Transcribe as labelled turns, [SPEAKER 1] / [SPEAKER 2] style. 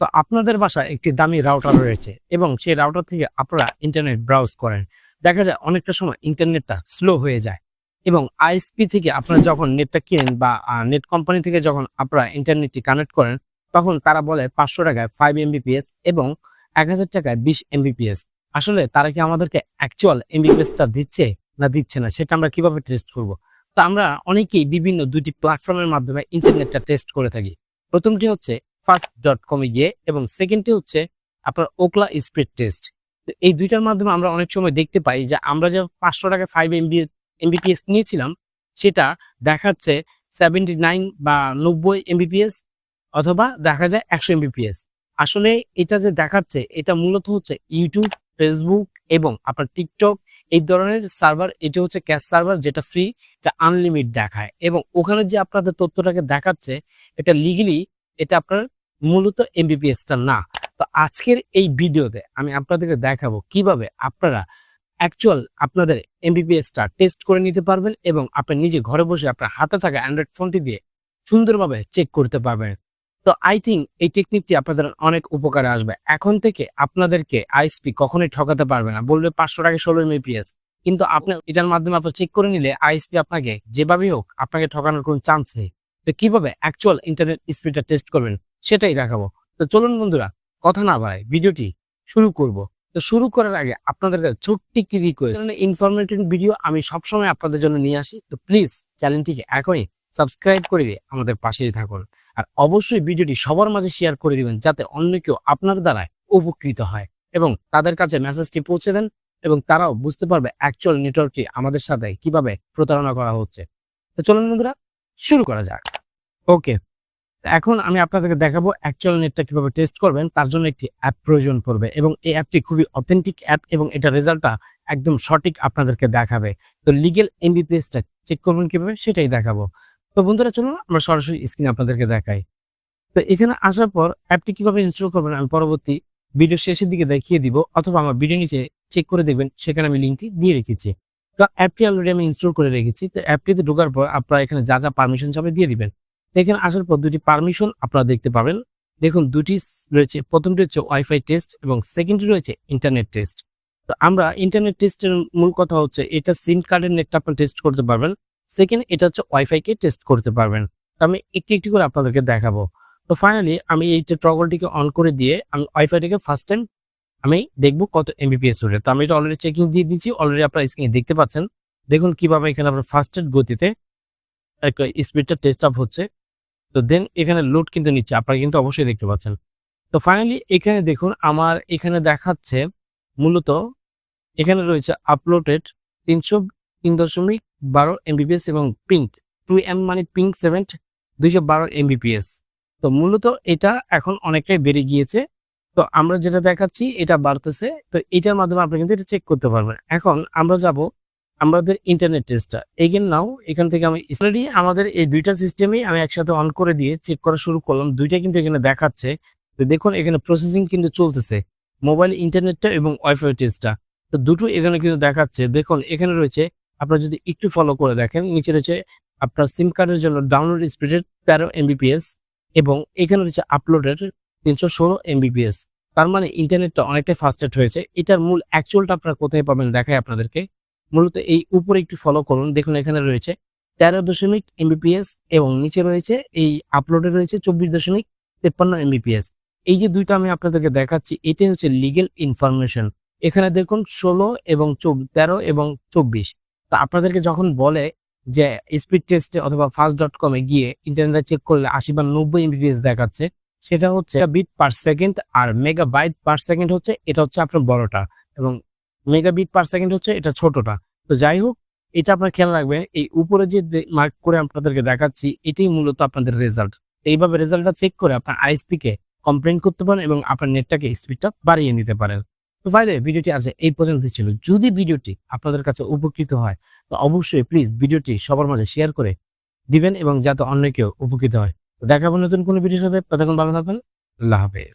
[SPEAKER 1] তো আপনাদের বাসায় একটি দামি রাউটার রয়েছে এবং সেই রাউটার থেকে আপনারা ইন্টারনেট ব্রাউজ করেন। দেখা যায় অনেকটা সময় ইন্টারনেটটা স্লো হয়ে যায় এবং আইএসপি থেকে আপনারা যখন নেটটা কিনেন বা নেট কোম্পানি থেকে যখন আপনারা ইন্টারনেটটি কানেক্ট করেন, তখন তারা বলে পাঁচশো টাকায় ফাইভ এমবিপিএস এবং এক হাজার টাকায় বিশ এমবিপিএস আসলে তারা কি আমাদেরকে অ্যাকচুয়াল এমবিপিএসটা দিচ্ছে না দিচ্ছে না, সেটা আমরা কীভাবে টেস্ট করব? তো আমরা অনেকেই বিভিন্ন দুটি প্ল্যাটফর্মের মাধ্যমে ইন্টারনেটটা টেস্ট করে থাকি। প্রথমটি হচ্ছে ফার্স্ট ডট কমে গিয়ে এবং সেকেন্ডটি হচ্ছে আপনার ওকলা স্পিড টেস্ট এই দুইটার মাধ্যমে আমরা অনেক সময় দেখতে পাই যে আমরা যে পাঁচশো টাকা ফাইভ এমবি এমবিপিএস নিয়েছিলাম, সেটা দেখাচ্ছে সেভেন্টি নাইন বা নব্বই এমবিপিএস অথবা দেখা যায় একশো এমবিপিএস আসলে এটা যে দেখাচ্ছে, এটা মূলত হচ্ছে ইউটিউব ফেসবুক এবং আপনার টিকটক এই ধরনের সার্ভার এটা হচ্ছে ক্যাশ সার্ভার যেটা ফ্রি এটা আনলিমিট দেখায়। এবং ওখানে যে আপনাদের তথ্যটাকে দেখাচ্ছে, এটা লিগেলি এটা আপনার মূলত এমবিপিএসটা না। তো আজকের এই ভিডিওতে আমি আপনাদেরকে দেখাবো কীভাবে আপনারা অ্যাকচুয়াল আপনাদের এমবিপিএসটা টেস্ট করে নিতে পারবেন এবং আপনি নিজে ঘরে বসে আপনার হাতে থাকা অ্যান্ড্রয়েড ফোনটি দিয়ে সুন্দরভাবে চেক করতে পারবেন। তো আই থিঙ্ক এই টেকনিকটি আপনাদের অনেক উপকারে আসবে। এখন থেকে আপনাদেরকে আইএসপি কখনোই ঠকাতে পারবে না। বলবে পাঁচশো টাকা ষোলো এমবিপিএস কিন্তু আপনি এটার মাধ্যমে আপনার চেক করে নিলে আইএসপি আপনাকে যেভাবেই হোক আপনাকে ঠকানোর কোনো চান্স নেই। তো কীভাবে অ্যাকচুয়াল ইন্টারনেট স্পিডটা টেস্ট করবেন? সেটাই দেখাবো। তো চলুন বন্ধুরা, কথা না বাড়ায়, ভিডিওটি শুরু করব। তো শুরু করার আগে আপনাদের কাছে ছোট্ট একটি রিকোয়েস্ট ইনফরমেটিভ ভিডিও আমি সবসময় আপনাদের জন্য নিয়ে আসি। তো প্লিজ চ্যানেলটিকে এখনই সাবস্ক্রাইব করে দিয়ে আমাদের পাশেই থাকুন। আর অবশ্যই ভিডিওটি সবার মাঝে শেয়ার করে দিবেন, যাতে অন্য কেউ আপনার দ্বারায় উপকৃত হয় এবং তাদের কাছে মেসেজটি পৌঁছে দেন এবং তারাও বুঝতে পারবে অ্যাকচুয়াল নেটওয়ার্কটি আমাদের সাথে কীভাবে প্রতারণা করা হচ্ছে। তো চলুন বন্ধুরা, শুরু করা যাক। ওকে এখন আমি আপনাদেরকে দেখাবো অ্যাকচুয়াল নেটটা কীভাবে টেস্ট করবেন, তার জন্য একটি অ্যাপ প্রয়োজন পড়বে এবং এই অ্যাপটি খুবই অথেন্টিক অ্যাপ এবং এটা রেজাল্টটা একদম সঠিক আপনাদেরকে দেখাবে। তো লিগেল এমবিপিএসটা চেক করবেন কীভাবে সেটাই দেখাবো। তো বন্ধুরা, চলুন আমরা সরাসরি স্ক্রিন আপনাদেরকে দেখাই। তো এখানে আসার পর অ্যাপটি কীভাবে ইনস্টল করবেন আমি পরবর্তী ভিডিও শেষের দিকে দেখিয়ে দিব, অথবা আমার ভিডিও নিচে চেক করে দেখবেন, সেখানে আমি লিঙ্কটি দিয়ে রেখেছি। তো অ্যাপটি অলরেডি আমি ইনস্টল করে রেখেছি, তো অ্যাপটিতে ঢোকার পর আপনারা এখানে যা যা পারমিশন চাবে দিয়ে দিবেন। এখানে আসার পর দুটি পারমিশন আপনারা দেখতে পাবেন। দেখুন দুটি রয়েছে, প্রথমটি হচ্ছে ওয়াইফাই টেস্ট এবং সেকেন্ডটি রয়েছে ইন্টারনেট টেস্ট তো আমরা ইন্টারনেট টেস্টের মূল কথা হচ্ছে, এটা সিম কার্ডের নেটটা আপনি টেস্ট করতে পারবেন। সেকেন্ড এটা হচ্ছে ওয়াইফাই কে টেস্ট করতে পারবেন। তো আমি একটি একটি করে আপনাদেরকে দেখাবো। তো ফাইনালি আমি এই ট্রগলটিকে অন করে দিয়ে, আমি ওয়াইফাইটিকে ফার্স্ট টাইম আমি দেখব কত এমবিপিএস উঠে তো আমি এটা অলরেডি চেকিং দিয়ে দিচ্ছি অলরেডি আপনারা স্ক্রিনে দেখতে পাচ্ছেন। দেখুন, কীভাবে এখানে আপনার ফার্স্টের গতিতে একটা স্পিডটা টেস্ট আপ হচ্ছে। তো দেন এখানে লোড কিন্তু নিচ্ছে, আপনারা কিন্তু অবশ্যই দেখতে পাচ্ছেন। তো ফাইনালি এখানে দেখুন আমার এখানে দেখাচ্ছে মূলত এখানে রয়েছে আপলোডেড তিনশো তিন দশমিক বারো এমবিপিএস এবং পিঙ্ক টু এম মানে পিঙ্ক সেভেন দুইশো বারো এমবিপিএস তো মূলত এটা এখন অনেকটাই বেড়ে গিয়েছে। তো আমরা যেটা দেখাচ্ছি এটা বাড়তেছে, তো এটার মাধ্যমে আপনি কিন্তু এটা চেক করতে পারবেন। এখন আমরা যাব আমাদের ইন্টারনেট টেস্টটা এগেন নাও এখান থেকে আমি অলরেডি আমাদের এই দুইটা সিস্টেমেই আমি একসাথে অন করে দিয়ে চেক করা শুরু করলাম। দুইটা কিন্তু এখানে দেখাচ্ছে। তো দেখুন, এখানে প্রসেসিং কিন্তু চলতেছে। মোবাইল ইন্টারনেটটা এবং ওয়াইফাই টেস্টটা তো দুটো এখানে কিন্তু দেখাচ্ছে। দেখুন, এখানে রয়েছে, আপনারা যদি একটু ফলো করে দেখেন, নিচে রয়েছে আপনার সিম কার্ডের জন্য ডাউনলোড স্পিডের তেরো এমবিপিএস এবং এখানে রয়েছে আপলোডের তিনশো ষোলো এমবিপিএস তার মানে ইন্টারনেটটা অনেকটাই ফাস্টেড হয়েছে। এটার মূল অ্যাকচুয়ালটা আপনারা কোথায় পাবেন দেখায় আপনাদেরকে। মূলত এই উপরে একটু ফলো করুন। দেখুন, এখানে রয়েছে তেরো দশমিক এমবিপিএস এবং নিচে রয়েছে এই আপলোডে রয়েছে চব্বিশ দশমিক তেপ্পান্ন এমবিপিএস এই যে দুইটা আমি আপনাদেরকে দেখাচ্ছি, এটাই হচ্ছে লিগেল ইনফরমেশন এখানে দেখুন, ষোলো এবং তেরো এবং চব্বিশ। তা আপনাদেরকে যখন বলে যে স্পিড টেস্টে অথবা ফার্স্ট ডট কমে গিয়ে ইন্টারনেট চেক করলে আশি বা নব্বই এমবিপিএস দেখাচ্ছে, সেটা হচ্ছে বিট পার সেকেন্ড আর মেগা বাইট পার সেকেন্ড হচ্ছে, এটা হচ্ছে আপনার বড়টা। এবং মেগা বিট পার সেকেন্ড হচ্ছে এটা ছোটটা। তো যাই হোক, এটা আপনার খেয়াল রাখবেন, এই উপরে যে মার্ক করে আপনাদেরকে দেখাচ্ছি, এটাই মূলত আপনাদের রেজাল্ট এইভাবে রেজাল্টটা চেক করে আপনার আইএসপি কে কমপ্লেন করতে পারেন এবং আপনার নেটটাকে স্পিডটা বাড়িয়ে নিতে পারেন। তো ফাইদে ভিডিওটি আছে এই পর্যন্ত ছিল। যদি ভিডিওটি আপনাদের কাছে উপকৃত হয়, তো অবশ্যই প্লিজ ভিডিওটি সবার মাঝে শেয়ার করে দিবেন এবং যাতে অন্য কেউ উপকৃত হয়। দেখাবো নতুন কোনো ভিডিওর সাথে, ততক্ষণ ভালো থাকবেন, আল্লাহ হাফেজ।